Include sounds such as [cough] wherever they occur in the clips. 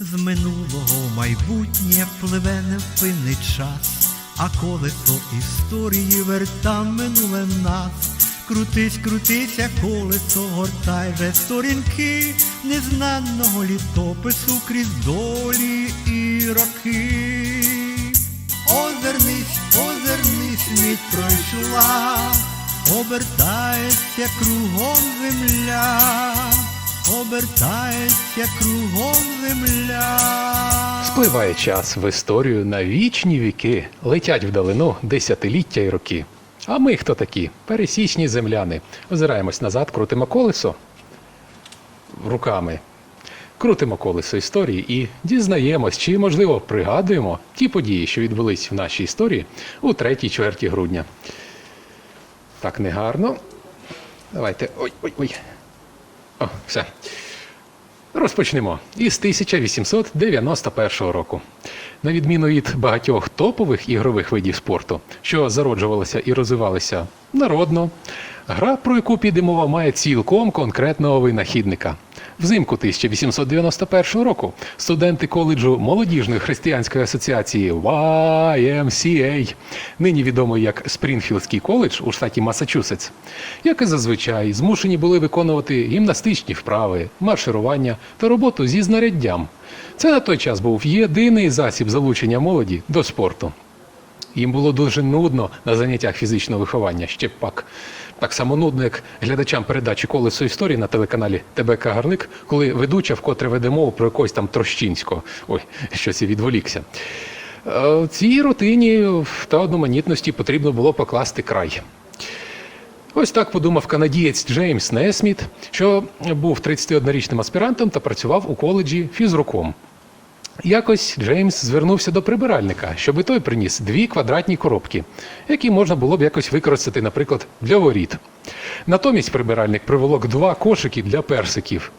З минулого майбутнє пливе невпинний час, а колесо історії верта минуле нас. Крутись, крутися, колесо, гортай же сторінки незнаного літопису крізь долі і роки. Озирнись, озирнись, мить пройшла, обертається кругом земля, обертається кругом земля. Спливає час в історію на вічні віки, летять вдалину десятиліття й роки. А ми хто такі? Пересічні земляни. Озираємось назад, крутимо колесо руками. Крутимо колесо історії і дізнаємось, чи, можливо, пригадуємо ті події, що відбулись в нашій історії у третій чверті грудня. Так негарно. Давайте. Ой, ой, ой. О, все. Розпочнемо із 1891 року. На відміну від багатьох топових ігрових видів спорту, що зароджувалися і розвивалися народно, гра, про яку піде мова, має цілком конкретного винахідника. Взимку 1891 року студенти коледжу молодіжної християнської асоціації YMCA, нині відомий як Спрінфілдський коледж у штаті Масачусетс, як і зазвичай, змушені були виконувати гімнастичні вправи, марширування та роботу зі знаряддям. Це на той час був єдиний засіб залучення молоді до спорту. Їм було дуже нудно на заняттях фізичного виховання, ще пак. Так само нудно, як глядачам передачі колесо історії на телеканалі ТБ Кагарник, коли ведуча вкотре веде мову про якогось там Трощинського. Ой, [laughs] щось я відволікся. Е, Цій рутині та одноманітності потрібно було покласти край. Ось так подумав канадієць Джеймс Несміт, що був 31-річним аспірантом та працював у коледжі фізруком. Якось Джеймс звернувся до прибиральника, щоби той приніс дві квадратні коробки, які можна було б якось використати, наприклад, для воріт. Натомість прибиральник приволок два кошики для персиків.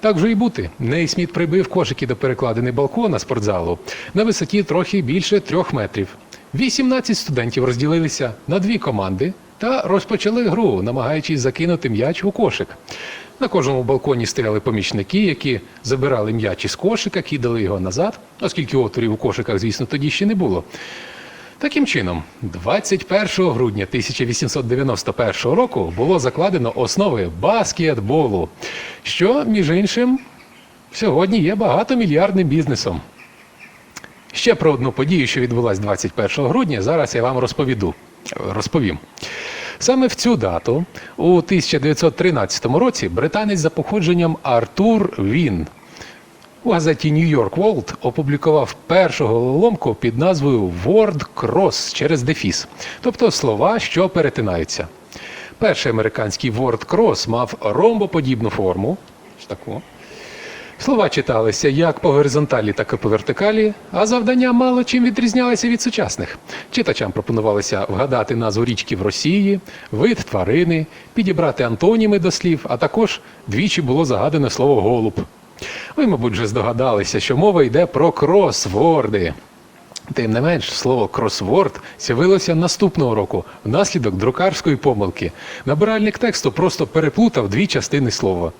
Так вже і бути. Нейсміт прибив кошики до перекладини балкона спортзалу на висоті трохи більше трьох метрів. 18 студентів розділилися на дві команди та розпочали гру, намагаючись закинути м'яч у кошик. На кожному балконі стояли помічники, які забирали м'яч із кошика, кидали його назад, оскільки отворів у кошиках, звісно, тоді ще не було. Таким чином, 21 грудня 1891 року було закладено основи баскетболу, що, між іншим, сьогодні є багатомільярдним бізнесом. Ще про одну подію, що відбулася 21 грудня, зараз я вам розповіду. розповім. Саме в цю дату, у 1913 році, британець за походженням Артур Він у газеті York World опублікував першу головоломку під назвою Word Cross через дефіс, тобто слова, що перетинаються. Перший американський Word Cross мав ромбоподібну форму. таку. Слова читалися як по горизонталі, так і по вертикалі, а завдання мало чим відрізнялися від сучасних. Читачам пропонувалося вгадати назву річки в Росії, вид тварини, підібрати антоніми до слів, а також двічі було загадане слово голуб. Ви, мабуть, вже здогадалися, що мова йде про кросворди. Тим не менш, слово кросворд з'явилося наступного року внаслідок друкарської помилки. Набиральник тексту просто переплутав дві частини слова.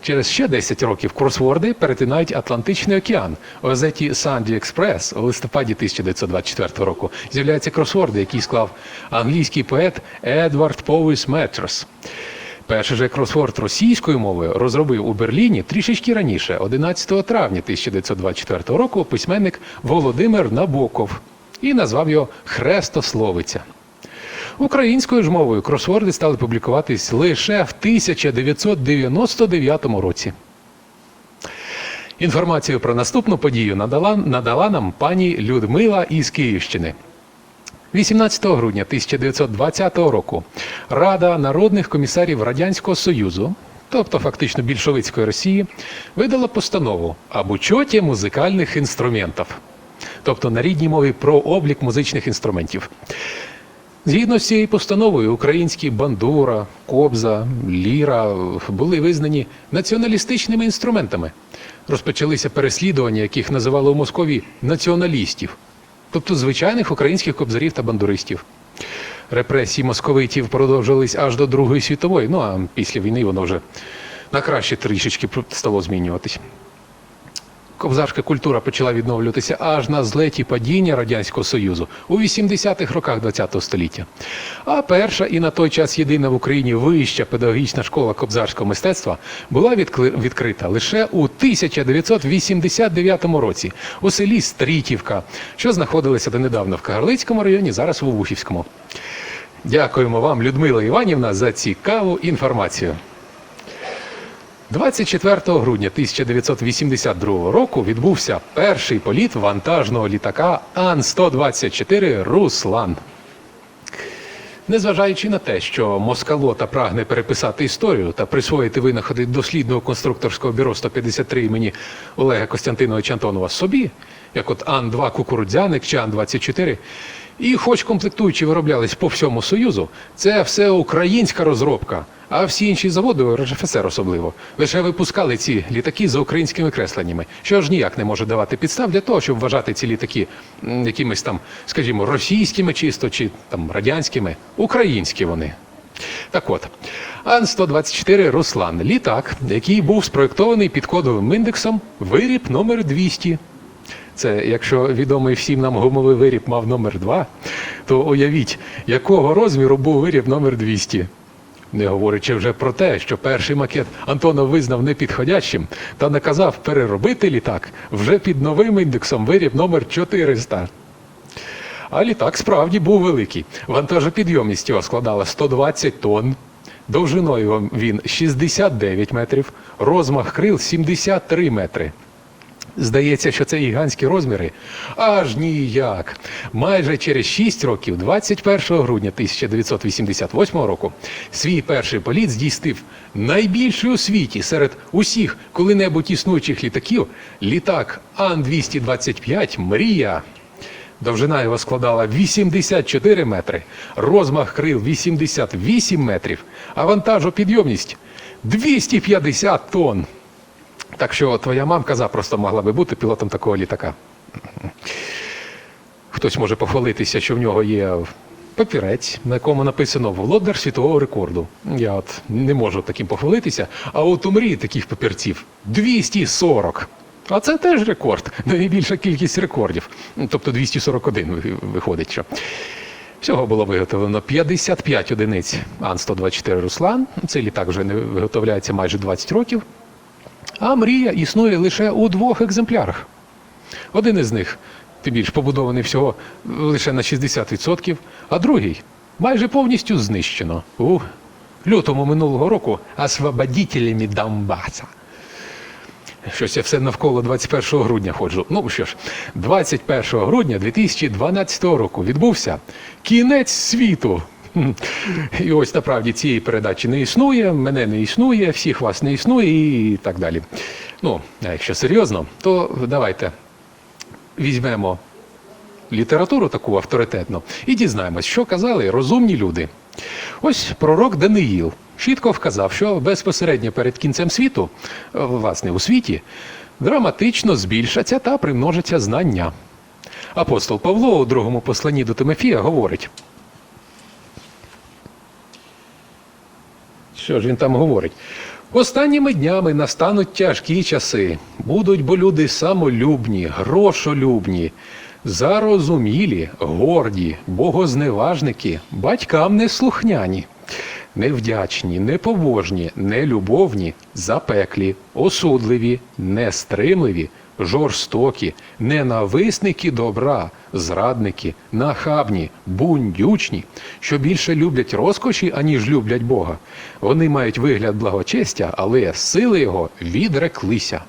Через ще 10 років кросворди перетинають Атлантичний океан. У газеті Санді Експрес у листопаді 1924 року з'являються кросворди, які склав англійський поет Едвард Повіс Метрос. Перший же кросворд російською мовою розробив у Берліні трішечки раніше, 11 травня 1924 року, письменник Володимир Набоков і назвав його Хрестословиця. Українською ж мовою кросворди стали публікуватись лише в 1999 році. Інформацію про наступну подію надала, надала нам пані Людмила із Київщини. 18 грудня 1920 року Рада народних комісарів Радянського Союзу, тобто фактично більшовицької Росії, видала постанову об учоті музикальних інструментів, тобто на рідній мові про облік музичних інструментів. Згідно з цією постановою, українські бандура, кобза, ліра були визнані націоналістичними інструментами. Розпочалися переслідування, яких називали у Москові націоналістів, тобто звичайних українських кобзарів та бандуристів. Репресії московитів продовжились аж до Другої світової, ну а після війни воно вже на краще трішечки стало змінюватись. Кобзарська культура почала відновлюватися аж на злеті падіння Радянського Союзу у 80-х роках ХХ століття. А перша і на той час єдина в Україні вища педагогічна школа кобзарського мистецтва була відкрита лише у 1989 році у селі Стрітівка, що знаходилося донедавна в Кагарлицькому районі, зараз у Вухівському. Дякуємо вам, Людмила Іванівна, за цікаву інформацію. 24 грудня 1982 року відбувся перший політ вантажного літака Ан-124 Руслан. Незважаючи на те, що Москалота прагне переписати історію та присвоїти винаходи дослідного конструкторського бюро 153 імені Олега Костянтиновича Антонова собі, як от Ан-2 Кукурудзяник чи Ан-24, і хоч комплектуючі вироблялись по всьому Союзу, це все українська розробка, а всі інші заводи, РФСР особливо, лише випускали ці літаки за українськими кресленнями, що ж ніяк не може давати підстав для того, щоб вважати ці літаки якимись там, скажімо, російськими чисто чи там радянськими, українські вони. Так от, Ан-124 Руслан літак, який був спроєктований під кодовим індексом виріб номер 200. Це якщо відомий всім нам гумовий виріб мав номер 2, то уявіть, якого розміру був виріб номер 200. Не говорячи вже про те, що перший макет Антонов визнав непідходящим та наказав переробити літак вже під новим індексом виріб номер 400. А літак справді був великий. Вантажопідйомність його складала 120 тонн. Довжиною він 69 метрів, розмах крил 73 метри. Здається, що це гігантські розміри. Аж ніяк. Майже через 6 років, 21 грудня 1988 року, свій перший політ здійснив найбільший у світі серед усіх коли-небудь існуючих літаків літак Ан-225 Мрія. Довжина його складала 84 метри, розмах крил 88 метрів, а вантажопідйомність 250 тонн. Так що твоя мамка запросто могла би бути пілотом такого літака. Хтось може похвалитися, що в нього є папірець, на якому написано володар світового рекорду. Я от не можу таким похвалитися, а от у мрії таких папірців 240. А це теж рекорд, найбільша кількість рекордів. Тобто 241 виходить, що. Всього було виготовлено 55 одиниць Ан-124 Руслан. Цей літак вже не виготовляється майже 20 років. А мрія існує лише у двох екземплярах. Один із них, тим більш побудований всього лише на 60%, а другий майже повністю знищено у лютому минулого року освободителями Донбаса. Щось я все навколо 21 грудня ходжу. Ну що ж, 21 грудня 2012 року відбувся кінець світу. І ось направді цієї передачі не існує, мене не існує, всіх вас не існує і так далі. Ну, а якщо серйозно, то давайте візьмемо літературу таку авторитетну і дізнаємось, що казали розумні люди. Ось пророк Даниїл чітко вказав, що безпосередньо перед кінцем світу, власне, у світі, драматично збільшаться та примножаться знання. Апостол Павло у другому посланні до Тимофія говорить. Що ж він там говорить? Останніми днями настануть тяжкі часи. Будуть бо люди самолюбні, грошолюбні, зарозумілі, горді, богозневажники, батькам неслухняні, невдячні, непобожні, нелюбовні, запеклі, осудливі, нестримливі, жорстокі, ненависники добра, зрадники, нахабні, бундючні, що більше люблять розкоші, аніж люблять Бога. Вони мають вигляд благочестя, але сили його відреклися.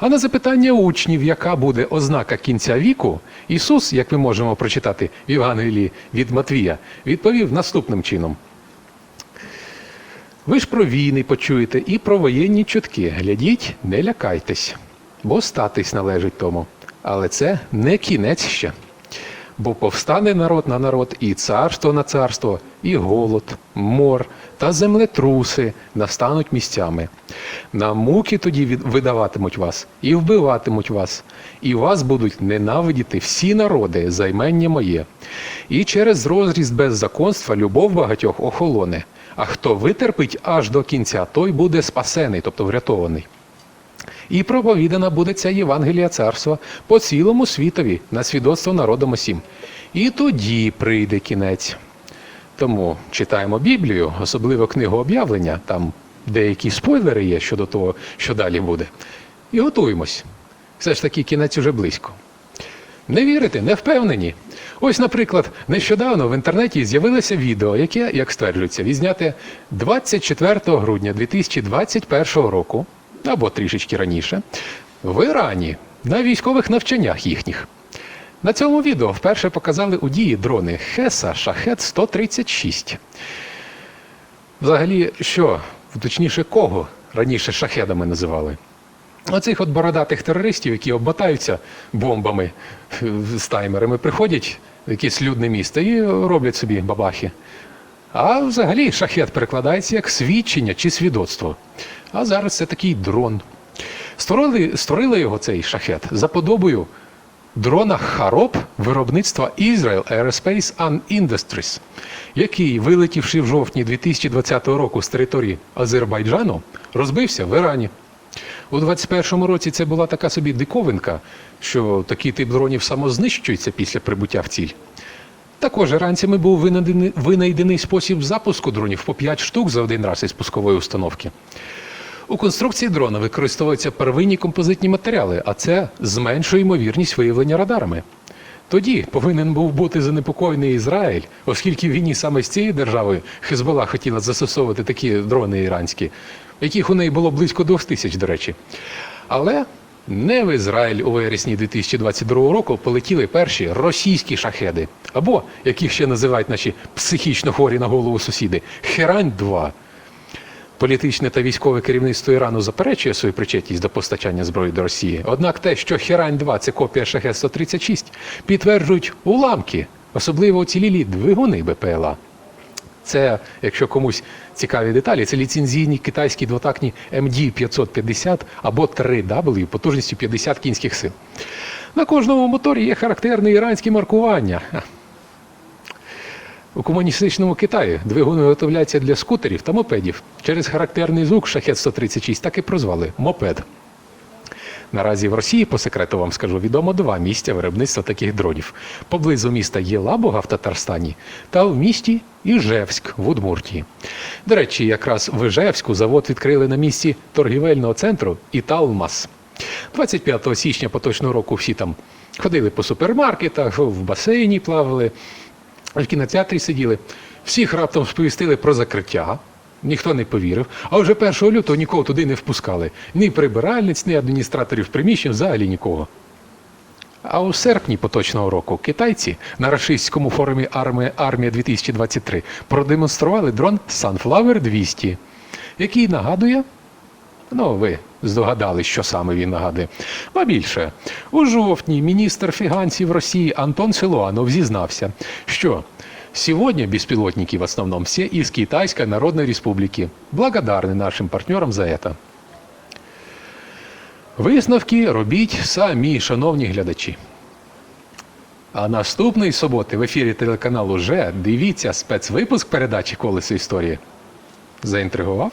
А на запитання учнів, яка буде ознака кінця віку, Ісус, як ми можемо прочитати в Євангелії від Матвія, відповів наступним чином. Ви ж про війни почуєте і про воєнні чутки. Глядіть, не лякайтесь, бо статись належить тому. Але це не кінець ще. Бо повстане народ на народ, і царство на царство, і голод, мор та землетруси настануть місцями. На муки тоді видаватимуть вас і вбиватимуть вас, і вас будуть ненавидіти всі народи за імення моє. І через розріст беззаконства любов багатьох охолоне. А хто витерпить аж до кінця, той буде спасений, тобто врятований. І проповідана буде ця Євангелія царства по цілому світові на свідоцтво народом усім. І тоді прийде кінець. Тому читаємо Біблію, особливо книгу об'явлення, там деякі спойлери є щодо того, що далі буде. І готуємось. Все ж таки кінець уже близько. Не вірите, не впевнені. Ось, наприклад, нещодавно в інтернеті з'явилося відео, яке, як стверджується, відзняте 24 грудня 2021 року, або трішечки раніше, в Ірані на військових навчаннях їхніх. На цьому відео вперше показали у дії дрони Хеса Шахет 136. Взагалі, що, точніше, кого раніше шахедами називали? Оцих от бородатих терористів, які обмотаються бомбами е, з таймерами, приходять в якесь людне місто і роблять собі бабахи. А взагалі шахет перекладається як свідчення чи свідоцтво. А зараз це такий дрон. Створили, створили його цей шахет за подобою дрона Хароб виробництва Israel Aerospace and Industries, який, вилетівши в жовтні 2020 року з території Азербайджану, розбився в Ірані. У 21-му році це була така собі диковинка, що такий тип дронів самознищується після прибуття в ціль. Також іранцями був винайдений, винайдений спосіб запуску дронів по 5 штук за один раз із пускової установки. У конструкції дрона використовуються первинні композитні матеріали, а це зменшує ймовірність виявлення радарами. Тоді повинен був бути занепокоєний Ізраїль, оскільки в війні саме з цією державою Хезбола хотіла застосовувати такі дрони іранські, яких у неї було близько двох тисяч, до речі. Але не в Ізраїль у вересні 2022 року полетіли перші російські шахеди, або, яких ще називають наші психічно хворі на голову сусіди, Херань-2. Політичне та військове керівництво Ірану заперечує свою причетність до постачання зброї до Росії. Однак те, що Херань-2 – це копія Шахет-136, підтверджують уламки, особливо уцілілі двигуни БПЛА. Це, якщо комусь цікаві деталі, це ліцензійні китайські двотактні MD-550 або 3W потужністю 50 кінських сил. На кожному моторі є характерне іранське маркування. У комуністичному Китаї двигуни виготовляються для скутерів та мопедів. Через характерний звук шахет 136 так і прозвали мопед. Наразі в Росії, по секрету вам скажу, відомо два місця виробництва таких дронів. Поблизу міста Єлабуга в Татарстані та в місті Іжевськ в Удмуртії. До речі, якраз в Іжевську завод відкрили на місці торгівельного центру Італмас. 25 січня поточного року всі там ходили по супермаркетах, в басейні плавали, в кінотеатрі сиділи. Всіх раптом сповістили про закриття. Ніхто не повірив. А вже 1 лютого нікого туди не впускали. Ні прибиральниць, ні адміністраторів приміщень, взагалі нікого. А у серпні поточного року китайці на рашистському форумі Армія, Армія 2023 продемонстрували дрон Sunflower 200, який нагадує. Ну, ви здогадались, що саме він нагадує. Ба більше, у жовтні міністр фінансів Росії Антон Силуанов зізнався, що сегодня беспилотники в основном все из Китайской Народной Республики. Благодарны нашим партнерам за это. Висновки робіть самі, шановні глядачі. А наступної суботи в ефірі телеканалу Ж дивіться спецвипуск передачі Колесо історії. Заінтригував?